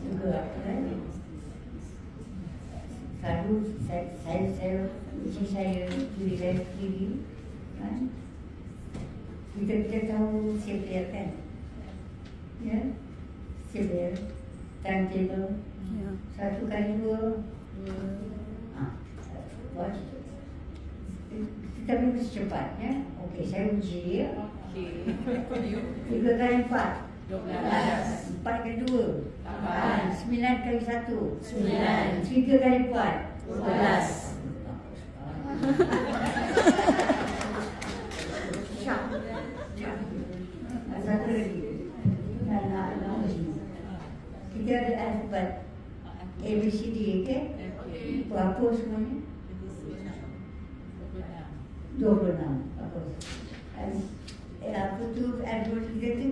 juga kan selalu saya saya, saya saya diri saya sendiri kan kita kita tahu CPR kan ya CPR timetable Ya. satu kali dua ah, buat kita mesti cepat ya okey saya uji ya Okey. tiga kali empat Dua belas. empat kali dua Lapan. Sembilan kali satu Sembilan. tiga kali empat Dua belas. Satu lagi. Kita ada alfabet A, B, C, D, okay? Berapa semuanya? Dua belas. 26. Bagus. Eh, apa tu alfabet tu?